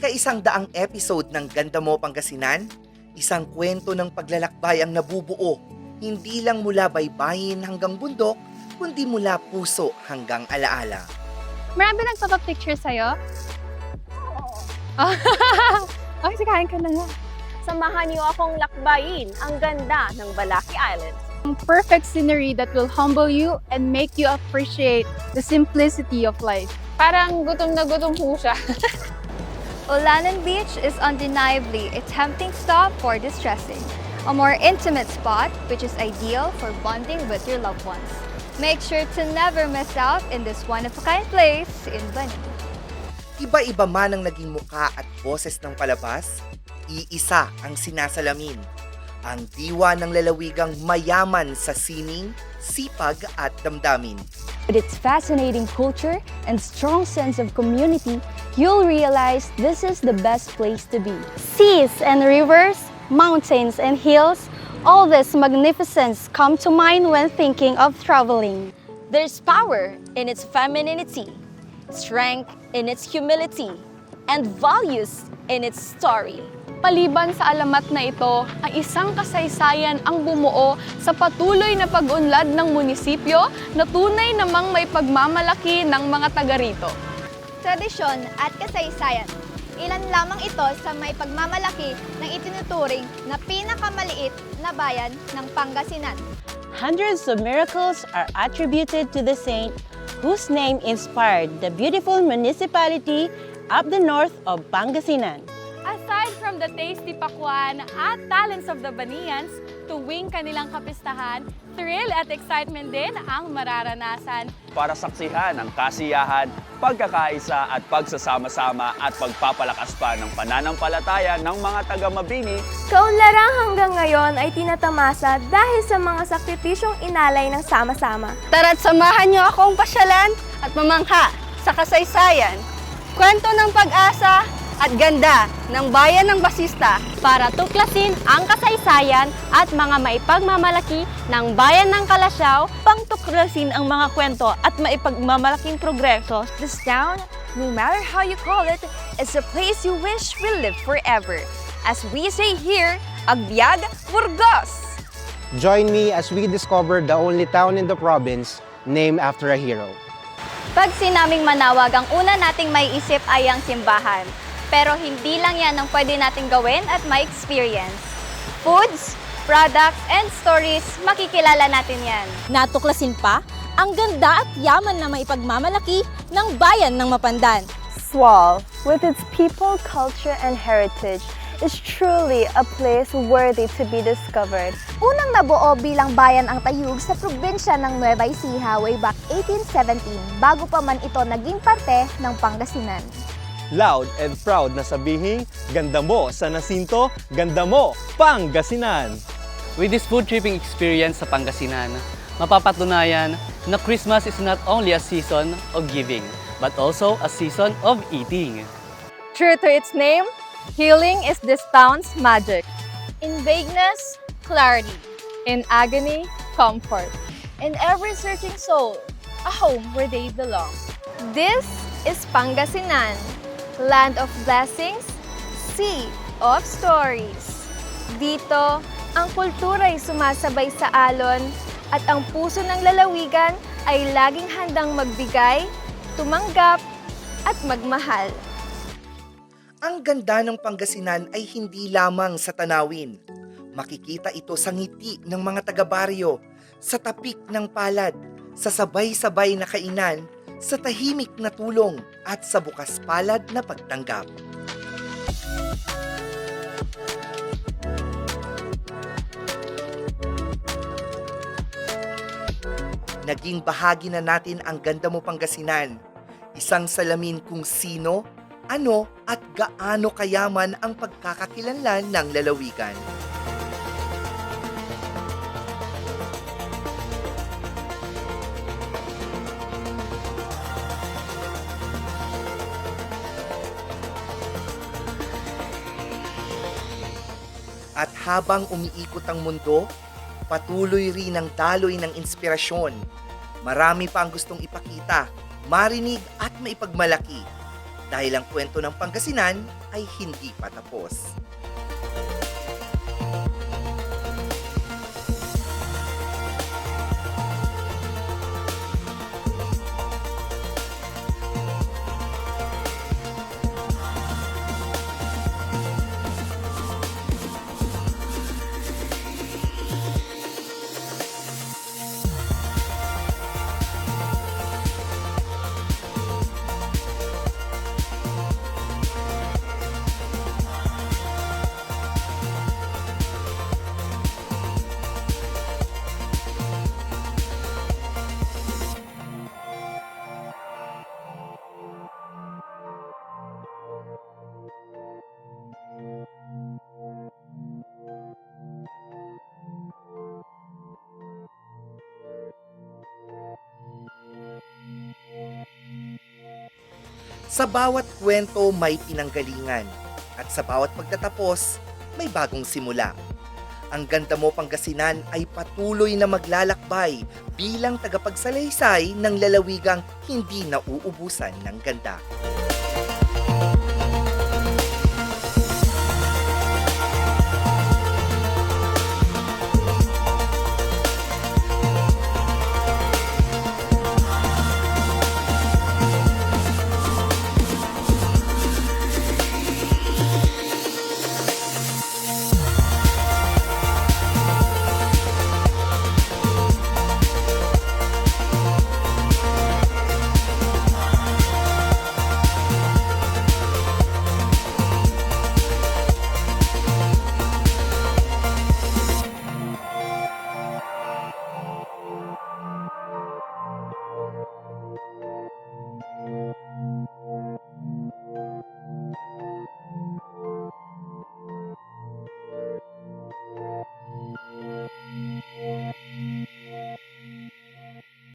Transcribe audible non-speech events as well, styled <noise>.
ika-isang daang episode ng Ganda Mo Pangasinan, isang kwento ng paglalakbay ang nabubuo, hindi lang mula baybayin hanggang bundok, kundi mula puso hanggang alaala. Marami nagpapapicture sa'yo? <laughs> Ay, sikain ka na nga. Samahan niyo akong lakbayin ang ganda ng Balaki Island. Ang perfect scenery that will humble you and make you appreciate the simplicity of life. Parang gutom na gutom po siya. <laughs> Olanan Beach is undeniably a tempting stop for distressing. A more intimate spot, which is ideal for bonding with your loved ones. Make sure to never miss out in this one-of-a-kind place in Bani. Iba-iba man ang naging muka at boses ng palabas, iisa ang sinasalamin. Ang diwa ng lalawigang mayaman sa sining, sipag at damdamin. With its fascinating culture and strong sense of community, you'll realize this is the best place to be. Seas and rivers, mountains and hills, all this magnificence come to mind when thinking of traveling. There's power in its femininity, strength in its humility, and values in its story. Maliban sa alamat na ito, ay isang kasaysayan ang bumuo sa patuloy na pag-unlad ng munisipyo na tunay namang may pagmamalaki ng mga taga rito. Tradisyon at kasaysayan. Ilan lamang ito sa may pagmamalaki ng itinuturing na pinakamaliit na bayan ng Pangasinan. Hundreds of miracles are attributed to the saint whose name inspired the beautiful municipality up the north of Pangasinan. From the tasty pakwan at talents of the Banians, tuwing kanilang kapistahan, thrill at excitement din ang mararanasan. para saksihan ang kasiyahan, pagkakaisa at pagsasama-sama at pagpapalakas pa ng pananampalataya ng mga taga-Mabini Kaunlarang hanggang ngayon ay tinatamasa dahil sa mga sakripisyong inalay ng sama-sama. Tara't samahan niyo akong pasyalan at mamangha sa kasaysayan, kwento ng pag-asa at ganda ng bayan ng Basista Para tuklasin ang kasaysayan at mga maipagmamalaki ng bayan ng Kalasyaw, Pangtuklasin ang mga kwento at maipagmamalaking progreso This town, no matter how you call it, is a place you wish will live forever. As we say here, Agbiag, Burgos! Join me as we discover the only town in the province named after a hero. Pag sinaming manawag, ang una nating may isip ay ang simbahan. Pero hindi lang yan ang pwede nating gawin at ma-experience. Foods, products, and stories, makikilala natin yan. Natuklasin pa ang ganda at yaman na maipagmamalaki ng bayan ng Mapandan. Swal, with its people, culture, and heritage, is truly a place worthy to be discovered. Unang nabuo bilang bayan ang Tayug sa probinsya ng Nueva Ecija way back 1817 bago pa man ito naging parte ng Pangasinan. Loud and proud na sabihin, ganda mo sa Nasinto, ganda mo, Pangasinan! With this food tripping experience sa Pangasinan, mapapatunayan na Christmas is not only a season of giving, but also a season of eating. True to its name, healing is this town's magic. In vagueness, clarity. In agony, comfort. In every searching soul, a home where they belong. This is Pangasinan, land of blessings, sea of stories. Dito, ang kultura ay sumasabay sa alon at ang puso ng lalawigan ay laging handang magbigay, tumanggap, at magmahal. Ang ganda ng Pangasinan ay hindi lamang sa tanawin. Makikita ito sa ngiti ng mga taga-baryo, sa tapik ng palad, sa sabay-sabay na kainan, sa tahimik na tulong at sa bukas palad na pagtanggap. Naging bahagi na natin ang ganda mo Pangasinan. Isang salamin kung sino, ano at gaano kayaman ang pagkakakilanlan ng lalawigan. Habang umiikot ang mundo, patuloy rin ang daloy ng inspirasyon. Marami pa ang gustong ipakita, marinig at maipagmalaki. Dahil ang kwento ng Pangasinan ay hindi pa tapos. Sa bawat kwento may pinanggalingan at sa bawat pagtatapos may bagong simula. Ang ganda mo Pangasinan ay patuloy na maglalakbay bilang tagapagsalaysay ng lalawigang hindi nauubusan ng ganda.